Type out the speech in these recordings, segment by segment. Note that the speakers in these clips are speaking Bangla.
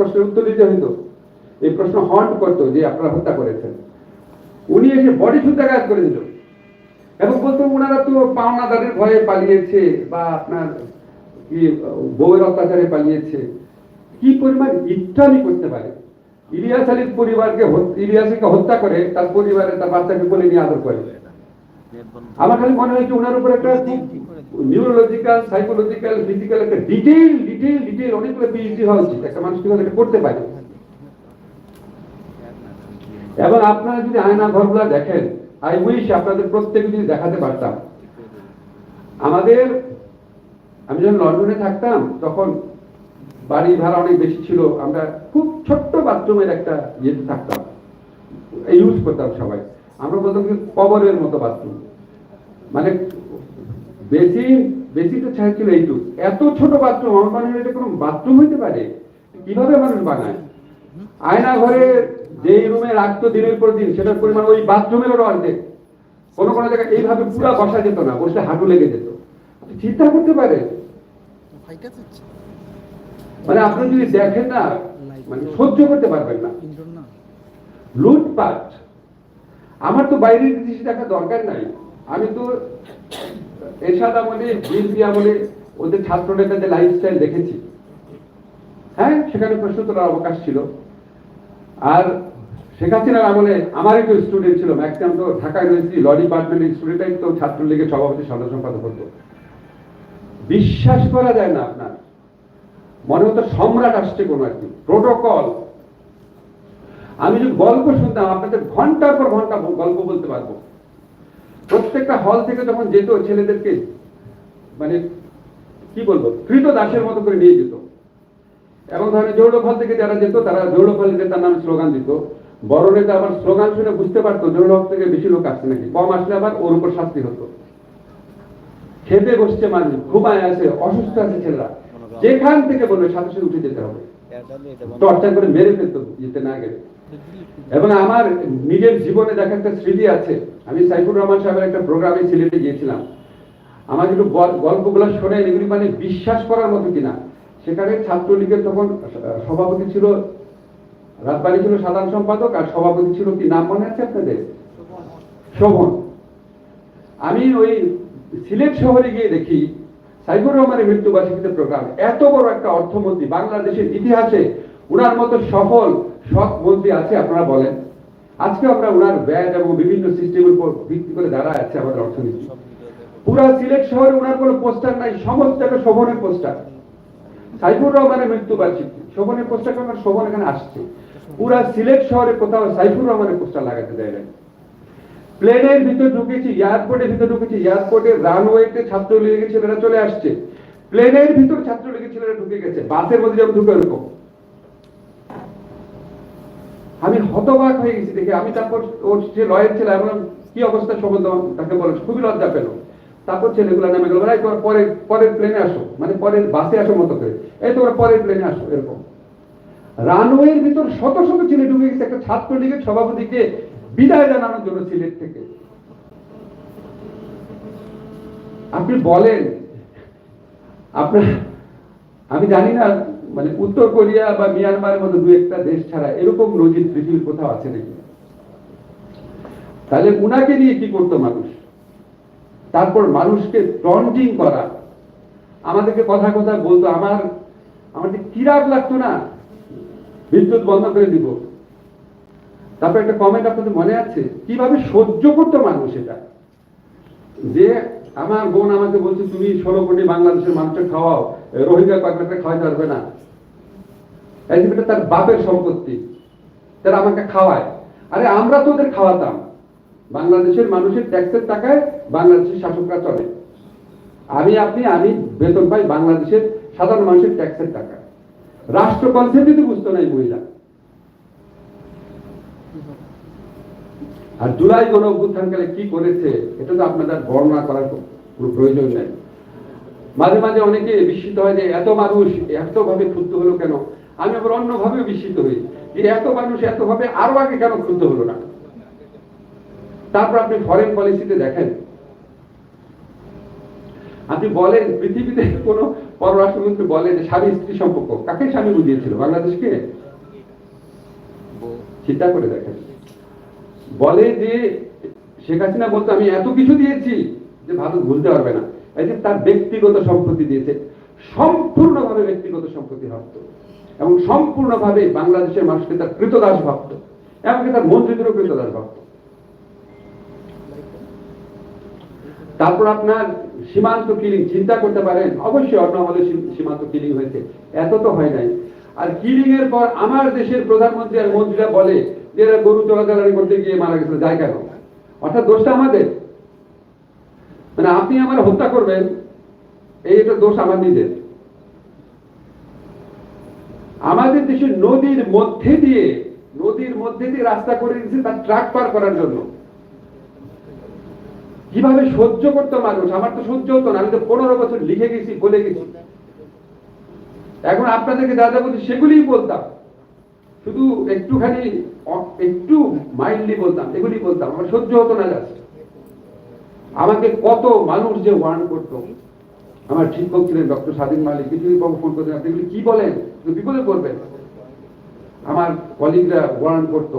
প্রশ্নের উত্তর দিতে হইতো। এই প্রশ্ন হন্ট করতো যে আপনারা হত্যা করেছেন। উনি এসে বডি সুদ্ধাঘাত করে দিল। এবং বলতো ওনারা তো পাওনাদারের ভয়ে পালিয়েছে বা আপনার বউয়ের অত্যাচারে পালিয়েছে। কি পরিমাণ ইচ্ছামি করতে পারে। ইলিয়াস আলীর পরিবারকে ইলিয়াসকে হত্যা করে তার পরিবারে তার বাচ্চাকে বলে নিয়ে আদর করে। আমার খালি মনে হয় যে ওনার উপর একটা নিউরোলজিক্যাল সাইকোলজিক্যাল ফিজিক্যাল একটা ডিটেইল ডিটেইল ডিটেইল অনেকগুলো পিএইচডি হওয়া উচিত। একটা মানুষ কীভাবে এটা করতে পারে? এবং আপনারা যদি আয়না ঘরগুলা দেখেন আই উইশ আপনাদের প্রত্যেকে যদি দেখাতে পারতাম। আমাদের আমি যখন লন্ডনে থাকতাম তখন বাড়ি ভাড়া অনেক বেশি ছিল। আমরা খুব ছোট্ট বাথরুমের একটা ইয়েতে থাকতাম। ইউজ করতাম সবাই। আমরা বলতাম কি কবরের মতো বাথরুম মানে বেশি বেশি তো ছাড় ছিল এইটুক। এত ছোট বাথরুম আমার মনে হয় এটা কোনো বাথরুম হইতে পারে? কীভাবে মানুষ বানায়? আয়না ঘরে যেই রুমে রাখতো দিনের পর দিন সেটার পরিমাণ ওই বাথরুমেরও অর্ধেক। কোনো কোনো জায়গায় এইভাবে পুরো বসা যেত না বসলে হাঁটু লেগে যেত। চিন্তা করতে পারে মানে আপনি যদি দেখেন না মানে সহ্য করতে পারবেন না। লুটপাট। আমার তো বাইরের জিনিস দেখা দরকার নাই। আমি তো এরশাদ আমলে, বিএনপি আমলে, ওদের ছাত্র নেতাদের লাইফস্টাইল দেখেছি। হ্যাঁ সেখানে প্রশ্ন তোলার অবকাশ ছিল। আর শেখ হাসিনার আমলে আমারই তো স্টুডেন্ট ছিল। ম্যাক্সিমাম তো ঢাকায় রয়েছি ল ডিপার্টমেন্টের স্টুডেন্টই তো ছাত্রলীগের সভাপতি সাধারণ সম্পাদক হতো। বিশ্বাস করা যায় না আপনার। মনে হতো সম্রাট আসছে কোনো একদিন। প্রোটোকল আমি যদি গল্প শুনতাম আপনাদের ঘণ্টার পর ঘণ্টা গল্প বলতে পারব। প্রত্যেকটা হল থেকে যখন যেত ছেলেদেরকে মানে কি বলব কৃত দাসের মতো করে নিয়ে যেত। এবং ধরেন জৌড়ফল থেকে যারা যেত তারা জৌড়ফল নেতার নামে স্লোগান দিত। বড় নেতা আবার স্লোগান শুনে বুঝতে পারতো জৌড়ফল থেকে বেশি লোক আসছে নাকি। কম আসলে আবার ওর উপর শাস্তি হতো। খেতে বসছে মানুষ ঘুমায় আছে অসুস্থ আছে ছেলেরা। যেখান থেকে বলবে সাথে সাথে উঠে যেতে হবে। টর্চার করে মেরে ফেলতো যেতে না গেলে। এবং আমার নিজের জীবনে দেখা একটা স্মৃতি আছে। আমি সাইফুর রহমান সাহেবের একটা প্রোগ্রামে সিলেটে গিয়েছিলাম। আমার কিন্তু গল্পগুলো শুনে এগুলি মানে বিশ্বাস করার মতো কিনা। সেখানে ছাত্রলীগের তখন সভাপতি ছিল রাজবাড়ি ছিল সাধারণ সম্পাদক, আর সভাপতি ছিল কি? নাম মনে আছে আপনাদের? শোভন। আমি ওই সিলেট শহরে গিয়ে দেখি, সাইফুর রহমানের মৃত্যুবার্ষিকীতে প্রোগ্রাম। এত বড় একটা অর্থমন্ত্রী বাংলাদেশের ইতিহাসে উনার মতো সফল, সৎ মন্ত্রী আছে আপনারা বলেন। আজকে আমরা উনার ব্যাট এবং বিভিন্ন সিস্টেমের উপর ভিত্তি করে দাঁড়ায় আছে আমাদের অর্থনীতি। পুরা সিলেট শহরে উনার কোনো পোস্টার নাই, সমস্ত একটা শোভনের পোস্টার। সাইফুর রহমানের মৃত্যুবার্ষিকী শোভনের পোস্টার কারণ শোভন এখানে আসছে। পুরা সিলেট শহরে কোথাও সাইফুর রহমানের পোস্টার লাগাতে দেয় নাই। প্লেনের ভিতর ঢুকেছি এয়ারপোর্টের ভিতর ঢুকেছি এয়ারপোর্টের রানওয়েতে ছাত্রলীগের ছেলেরা চলে আসছে। প্লেনের ভিতর ছাত্রলীগের ছেলেরা ঢুকে গেছে, বাসের মধ্যে যেমন ঢুকে এরকম আমি হতবাক হয়ে গেছি দেখে। আমি তারপর ওর যে লয়ের ছিল আমি কি অবস্থা সম্বন্ধ তাকে বলো, খুবই লজ্জা পেল। তারপর ছেলেগুলো নামে গেল ভাই তোমার পরের পরের প্লেনে আসো। মানে পরের বাসে আসো মতো করে। এই তোমার পরের প্লেনে আসো, এরকম। রানওয়ের ভিতর শত শত ছেলে ঢুকে গেছে। একটা ছাত্রলীগের সভাপতিকে বিদায় জানানোর জন্য সিলেট থেকে। আপনি বলেন, আপনার, আমি জানি না মানে উত্তর কোরিয়া বা মিয়ানমারের মতো দু একটা দেশ ছাড়া এরকম নজির পৃথিবীর কোথাও আছে নাকি? তাহলে উনাকে নিয়ে কি করতো মানুষ? তারপর মানুষকে টন্টিং করা। আমাদেরকে কথা কথা বলতো, আমার, আমাদের কিরাগ লাগতো না? বিদ্যুৎ বন্ধ করে দিব। তারপর একটা কমেন্ট আপনাদের মনে আছে? কীভাবে সহ্য করতো মানুষ এটা? যে আমার বোন আমাকে বলছে, তুমি ষোলো কোটি বাংলাদেশের মানুষের খাওয়াও রোহিঙ্গা কয়েকটা খাওয়াইতে পারবে না। তার বাপের সম্পত্তি, তারা আমাকে খাওয়ায়। আরে আমরা তো ওদের খাওয়াতাম। বাংলাদেশের মানুষের ট্যাক্সের টাকায় বাংলাদেশের শাসকরা চলে। আমি, আপনি, আমি বেতন পাই বাংলাদেশের সাধারণ মানুষের ট্যাক্সের টাকা রাষ্ট্র কনসেপ্টই তো বুঝতো না এই মহিলা। আর জুলাই গণ অভ্যুত্থানকালে কি করেছে, এটা তো আপনাদের বর্ণনা করার কোনো প্রয়োজন নেই। মাঝে মাঝে অনেকে বিস্মিত হয় যে এত মানুষ এত ভাবে ক্ষুব্ধ হলো কেন? আমি আবার অন্যভাবে বিস্মিত হই যে এত মানুষ এত ভাবে আরও আগে কেন ক্ষুব্ধ হলো না? তারপর আপনি ফরেন পলিসিতে দেখেন। আপনি বলেন, পৃথিবীতে কোনো পররাষ্ট্রমন্ত্রী বলে যে স্বামী স্ত্রী সম্পর্ক। কাকে স্বামী বুঝিয়েছিল? বাংলাদেশকে? চিন্তা করে দেখেন। বলে যে শেখ হাসিনা বলতো, আমি এত কিছু দিয়েছি যে ভারত ভুলতে পারবে না। এই যে তার ব্যক্তিগত সম্পত্তি দিয়েছে, সম্পূর্ণভাবে ব্যক্তিগত সম্পত্তি ভাবত এবং সম্পূর্ণভাবে বাংলাদেশের মানুষকে তার কৃতদাস ভাবত এমনকি তার মন্ত্রীদেরও কৃতদাস ভাবত তারপর আপনার সীমান্ত কিলিং, চিন্তা করতে পারেন, অবশ্যই অন্য আমাদের সীমান্ত কিলিং হয়েছে, এত তো হয় নাই। আর কিলিং এর পর আমার দেশের প্রধানমন্ত্রী আর মন্ত্রীরা বলে যে এরা গরু চলাচলারি করতে গিয়ে মারা গেছিল, যায় কেন? অর্থাৎ দোষটা আমাদের। মানে আপনি আমার হত্যা করবেন, এই এটা দোষ আমার নিজের। আমাদের দেশের নদীর মধ্যে দিয়ে, নদীর মধ্যে দিয়ে রাস্তা করে দিয়েছে তার ট্রাক পার করার জন্য। কীভাবে সহ্য করতো মানুষ? আমার তো সহ্য হতো না, আমি তো পনেরো বছর লিখে গেছি, বলে গেছি। এখন আপনাদেরকে যা যা বলছি, সেগুলিই বলতাম। শুধু একটুখানি একটু মাইন্ডলি বলতাম, এগুলি বলতাম, আমার সহ্য হতো না জাস্ট আমাকে কত মানুষ যে ওয়ার্ন করতো। আমার শিক্ষক ছিলেন ডক্টর স্বাধীন মালিক পৃথিবী বাবু ফোন করতেন, আপনি এগুলি কি বলেন? বিপদে পড়বেন। আমার কলিগরা ওয়ার্ন করতো।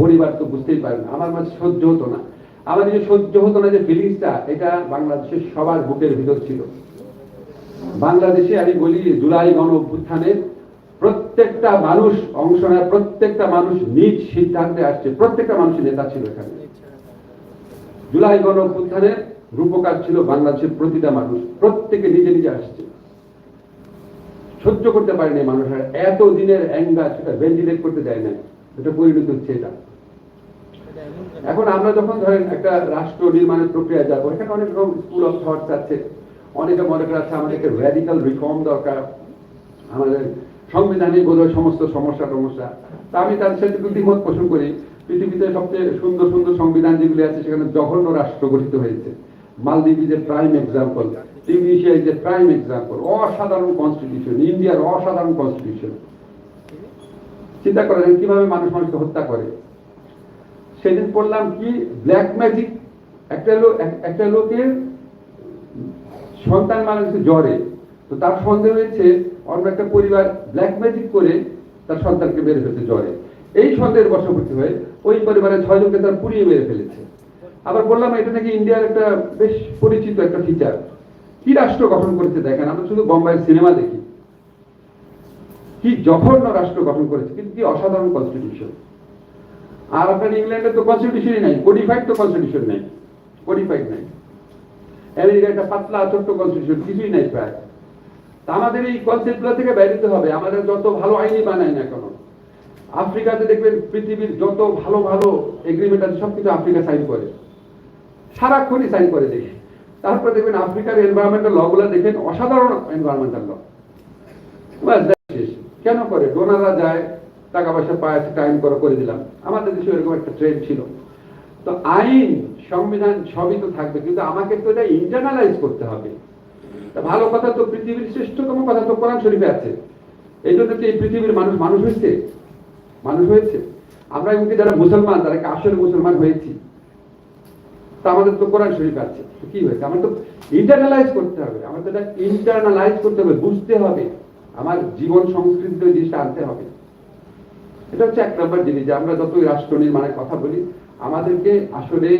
পরিবার তো বুঝতেই পারে না আমার মাঝে সহ্য হতো না। আমার যে সহ্য হতো না যে ফিলিংসটা এটা বাংলাদেশের সবার বুকের ভিতর ছিল। বাংলাদেশে আমি বলি জুলাই গণ অভ্যুত্থানে প্রত্যেকটা মানুষ অংশ নেয়, প্রত্যেকটা মানুষ নিজ সিদ্ধান্তে আসছে, প্রত্যেকটা মানুষের নেতা ছিল এখানে। জুলাই গণ অভ্যুত্থানে রূপকার ছিল বাংলাদেশের প্রতিটা মানুষ, প্রত্যেকে নিজে নিজে আসছে। সহ্য করতে পারেনি মানুষের এত দিনের অ্যাঙ্গার সেটা ভেন্টিলেট করতে দেয় না এটা পরিণত হচ্ছে এটা। এখন আমরা যখন ধরেন একটা রাষ্ট্র নির্মাণের প্রক্রিয়া যাব, এখানে অনেক রকম স্কুল অফ থটস আছে, অনেকে মনে করে আছে আমাদেরকে র্যাডিক্যাল রিফর্ম দরকার, আমাদের সংবিধানে বোধহয় সমস্ত সমস্যা সমস্যা তা আমি তাদের সাথে দ্বিমত পোষণ করি। পৃথিবীতে সবচেয়ে সুন্দর সুন্দর সংবিধান যেগুলি আছে, সেখানে জঘন্য রাষ্ট্র গঠিত হয়েছে। Maldives is prime example Tunisia is prime example অসাধারণ কনস্টিটিউশন ইন্ডিয়ার অসাধারণ কনস্টিটিউশন চিন্তা করেন কীভাবে মানুষ মানুষকে হত্যা করে। সেদিন পড়লাম কি ব্ল্যাক ম্যাজিক একটা লোক, একটা লোকের সন্তান গেছে জ্বরে। তো তার সন্দেহ হয়েছে অন্য একটা পরিবার ব্ল্যাক ম্যাজিক করে তার সন্তানকে মেরে ফেলতে জ্বরে এই সন্দেহের বশবর্তী হয়ে ওই পরিবারের ছয়জনকে তার পুড়িয়ে মেরে ফেলেছে। আবার বললাম, এটা নাকি ইন্ডিয়ার একটা বেশ পরিচিত একটা ফিচার কি রাষ্ট্র গঠন করেছে দেখেন, আমরা শুধু বোম্বাইয়ের সিনেমা দেখি। কি জঘন্য রাষ্ট্র গঠন করেছে, কিন্তু কি অসাধারণ কনস্টিটিউশন আর আপনার ইংল্যান্ডে তো কনস্টিটিউশনই নাই কোডিফাইড তো কনস্টিটিউশন নাই। কোডিফাইড নাই। আমেরিকা একটা পাতলা ছোট্ট কনস্টিটিউশন কিছুই নাই প্রায়। আমাদের এই কনসেপ্টগুলো থেকে বেরোতে হবে। আমাদের যত ভালো আইনই বানায় না কেন, আফ্রিকাতে দেখবেন পৃথিবীর যত ভালো ভালো এগ্রিমেন্ট আছে, সব কিছু আফ্রিকা সাইন করে। সারাক্ষণই সাইন করে দেখি। তারপর দেখবেন আফ্রিকার এনভায়রনমেন্টাল লগুলো দেখেন, অসাধারণ এনভায়রনমেন্টাল ল কেন করে? ডোনাররা যায় টাকা পয়সা পায় আইন করে করে দিলাম। আমাদের দেশে এরকম একটা ট্রেন্ড ছিল। তো আইন, সংবিধান সবই তো থাকবে, কিন্তু আমাকে তো এটা ইন্টারনালাইজ করতে হবে। ভালো কথা তো পৃথিবীর শ্রেষ্ঠতম কথা তো কোরআন শরীফে আছে। এই জন্য কি পৃথিবীর মানুষ মানুষ হয়েছে। মানুষ হয়েছে। আমরা এমনকি যারা মুসলমান তারা আসলে মুসলমান হয়েছি, তা আমাদের তো কোরআন শরীফ আছে। কি হয়েছে? আমার তো ইন্টারনালাইজ করতে হবে। আমার তো এটা ইন্টারনালাইজ করতে হবে, বুঝতে হবে। আমার জীবন সংস্কৃতিতে ওই জিনিসটা আনতে হবে। এটা হচ্ছে এক নম্বর জিনিস যে আমরা যতই রাষ্ট্র নির্মাণের কথা বলি, আমাদেরকে আসলে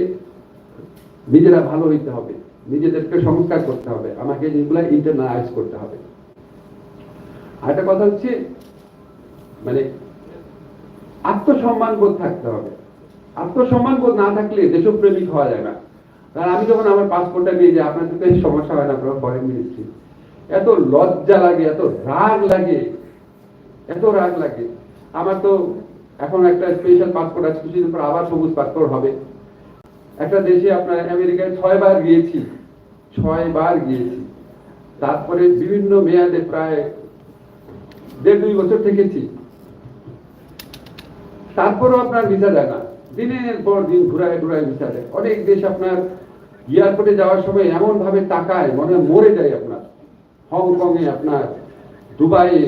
নিজেরা ভালো হইতে হবে, নিজেদেরকে সংস্কার করতে হবে, আমাকে এগুলা ইন্টারনালাইজ করতে হবে। আর একটা কথা হচ্ছে মানে আত্মসম্মান বোধ থাকতে হবে। আত্মসম্মান বোধ না থাকলে দেশপ্রেমিক হওয়া যায় না। কারণ আমি যখন আমার পাসপোর্টটা নিয়ে যাই আপনাদের তো সমস্যা হয় না, আপনার ফরেন মিনিস্ট্রি এত লজ্জা লাগে, এত রাগ লাগে, এত রাগ লাগে। আমার তো এখন একটা স্পেশাল পাসপোর্ট আছে, কিছুদিন পর আবার সবুজ পাসপোর্ট হবে। একটা দেশে আপনার আমেরিকায় ছয় বার গিয়েছি ছয় বার গিয়েছি। তারপরে বিভিন্ন মেয়াদে প্রায় দেড় দুই বছর থেকেছি। তারপরেও আপনার ভিসা দেয় না। দিনের পর দিন ঘুরায় ঘুরায় ভিসা দেয়। অনেক দেশ আপনার এয়ারপোর্টে যাওয়ার সময় এমন ভাবে তাকায়, মনে মরে যায় আপনার। হংকং এ আপনার, দুবাইয়ে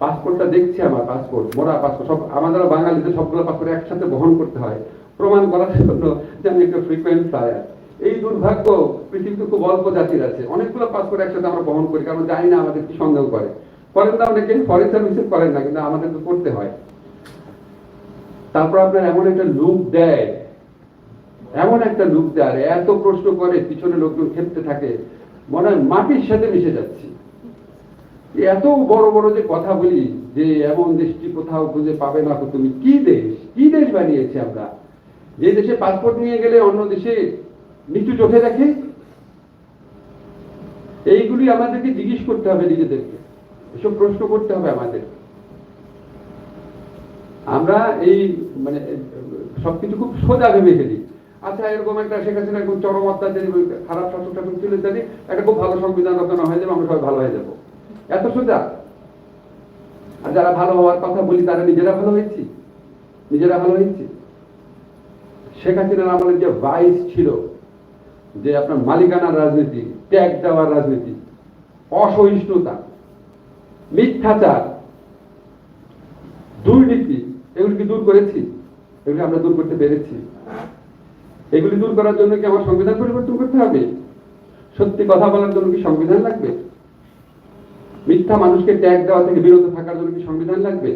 পাসপোর্টটা দেখছি আমার পাসপোর্ট মোরা পাসপোর্ট সব আমাদের বাঙালিদের সবগুলো পাসপোর্ট একসাথে বহন করতে হয়। প্রমাণ করার জন্য যে আমি একটা ফ্রিকোয়েন্ট ফ্লায়ার এই দুর্ভাগ্য পৃথিবীতে খুব অল্প জাতির আছে। অনেকগুলো পাসপোর্ট একসাথে আমরা বহন করি, কারণ জানি না আমাদের কি সন্দেহ করে। করেন না অনেকে ফরেন সার্ভিসে করেন না, কিন্তু আমাদের তো করতে হয়। তারপর আপনার এমন একটা লুক দেয়, এমন একটা লুক দেয় এত প্রশ্ন করে পিছনে লোকজন খেপতে থাকে, মনে হয় মাটির সাথে মিশে যাচ্ছি। এত বড় বড় যে কথা বলি, যে এমন দেশটি কোথাও খুঁজে পাবে না তুমি কি দেশ? কি দেশ বানিয়েছি আমরা? যে দেশে পাসপোর্ট নিয়ে গেলে অন্য দেশে নিচু চোখে দেখে? এইগুলি আমাদেরকে জিজ্ঞেস করতে হবে নিজেদেরকে। এসব প্রশ্ন করতে হবে আমাদের। আমরা এই মানে সবকিছু খুব সোজা ভেবে ফেলি। আচ্ছা এরকম একটা শেখ হাসিনা চরম অত্যাচারী খারাপ শাসক শাসক ছিল ইত্যাদি একটা খুব ভালো সংবিধান রচনা হয়ে যাবে, আমরা সবাই ভালো হয়ে যাব। এত সোজা? আর যারা ভালো হওয়ার কথা বলি, তারা নিজেরা ভালো হয়েছি? নিজেরা ভালো হয়েছি? শেখ হাসিনার আমলে যে ভাইস ছিল, যে আপনার মালিকানার রাজনীতি ট্যাগ দেওয়ার রাজনীতি, অসহিষ্ণুতা, মিথ্যাচার, দুর্নীতি এগুলি কি দূর করেছি, এগুলি আমরা দূর করতে পেরেছি। এগুলি দূর করার জন্য কি আমার সংবিধান পরিবর্তন করতে হবে? সত্যি কথা বলার জন্য কি সংবিধান লাগবে? মিথ্যা মানুষকে ট্যাগ দেওয়া থেকে বিরত থাকার জন্য কি সংবিধান লাগবে?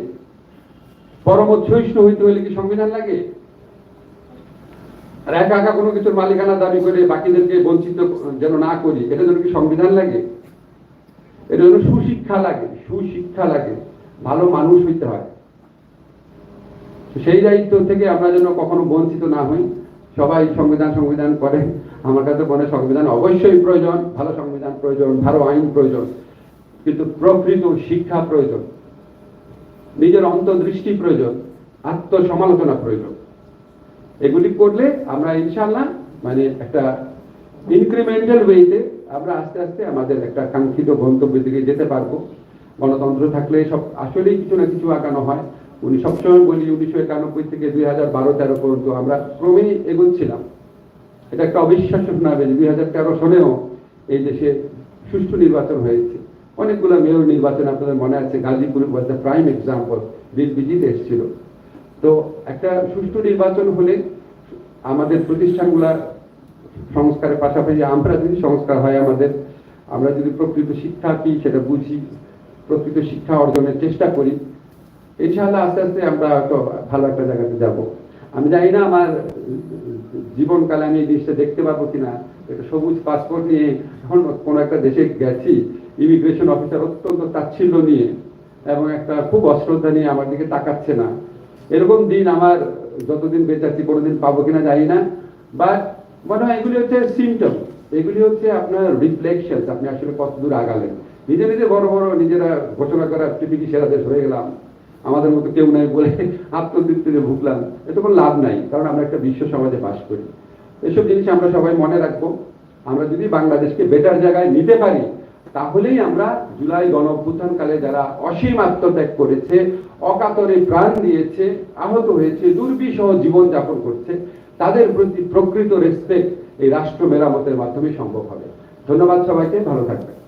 পরম সহিষ্ণু হইতে হলে কি সংবিধান লাগে? আর একা একা কোনো কিছুর মালিকানা দাবি করে বাকিদেরকে বঞ্চিত যেন না করি, এটা জন্য কি সংবিধান লাগে? এটা জন্য সুশিক্ষা লাগে সুশিক্ষা লাগে, ভালো মানুষ হইতে হয়। সেই দায়িত্ব থেকে আমরা যেন কখনো বঞ্চিত না হই। সবাই সংবিধান সংবিধান করে। আমার কাছে মনে সংবিধান অবশ্যই প্রয়োজন, ভালো সংবিধান প্রয়োজন, ভালো আইন প্রয়োজন, কিন্তু প্রকৃত শিক্ষা প্রয়োজন, নিজের অন্তর্দৃষ্টি প্রয়োজন, আত্মসমালোচনা প্রয়োজন। এগুলি করলে আমরা ইনশাল্লাহ মানে একটা ইনক্রিমেন্টাল ওয়েতে আমরা আস্তে আস্তে আমাদের একটা কাঙ্ক্ষিত গন্তব্যের দিকে যেতে পারব। গণতন্ত্র থাকলে সব আসলেই কিছু না কিছু আঁকানো হয়। উনি সবসময় বলি উনিশশো একানব্বই থেকে দুই হাজার বারো, তেরো পর্যন্ত আমরা ক্রমেই এগোচ্ছিলাম। এটা একটা অবিশ্বাস্য শোনাবে দুই হাজার তেরো সনেও এই দেশে সুষ্ঠু নির্বাচন হয়েছে। অনেকগুলো মেয়র নির্বাচন আপনাদের মনে আছে গাজীপুর প্রাইম এক্সাম্পল বিল বিজিত এসেছিল। তো একটা সুষ্ঠু নির্বাচন হলে আমাদের প্রতিষ্ঠানগুলা সংস্কারের পাশাপাশি আমরা যদি সংস্কার হয় আমাদের। আমরা যদি প্রকৃত শিক্ষা কি সেটা বুঝি, প্রকৃত শিক্ষা অর্জনের চেষ্টা করি। ইনশাআল্লাহ আস্তে আস্তে আমরা তো ভালো একটা জায়গাতে যাব। আমি জানি না আমার জীবনকালে আমি এই জিনিসটা দেখতে পাবো কিনা। একটা সবুজ পাসপোর্ট নিয়ে এখন কোনো একটা দেশে গেছি। ইমিগ্রেশন অফিসার অত্যন্ত তাচ্ছিল্য নিয়ে এবং একটা খুব অশ্রদ্ধা নিয়ে আমার দিকে তাকাচ্ছে না। এরকম দিন আমার যতদিন বেঁচে আছি, কোনোদিন পাবো কিনা জানি না বাট মনে হয় এগুলি হচ্ছে সিমটম এগুলি হচ্ছে আপনার রিফ্লেকশন আপনি আসলে কত দূর আগালেন। নিজে নিজে বড় বড় নিজেরা ঘোষণা করা পৃথিবী সেরা দেশ হয়ে গেলাম। আমাদের মতো কেউ নাই বলে আত্মতৃপ্তিতে ভুগলাম। এতে কোনো লাভ নাই, কারণ আমরা একটা বিশ্ব সমাজে বাস করি। এসব জিনিস আমরা সবাই মনে রাখব। আমরা যদি বাংলাদেশকে বেটার জায়গায় নিতে পারি, তাহলেই আমরা জুলাই গণ অভ্যুত্থানকালে যারা অসীম আত্মত্যাগ করেছে অকাতরে প্রাণ দিয়েছে, আহত হয়েছে, দুর্বিষহ জীবন যাপন করছে, তাদের প্রতি প্রকৃত রেসপেক্ট এই রাষ্ট্র মেরামতের মাধ্যমে সম্ভব হবে। ধন্যবাদ সবাইকে, ভালো থাকবেন।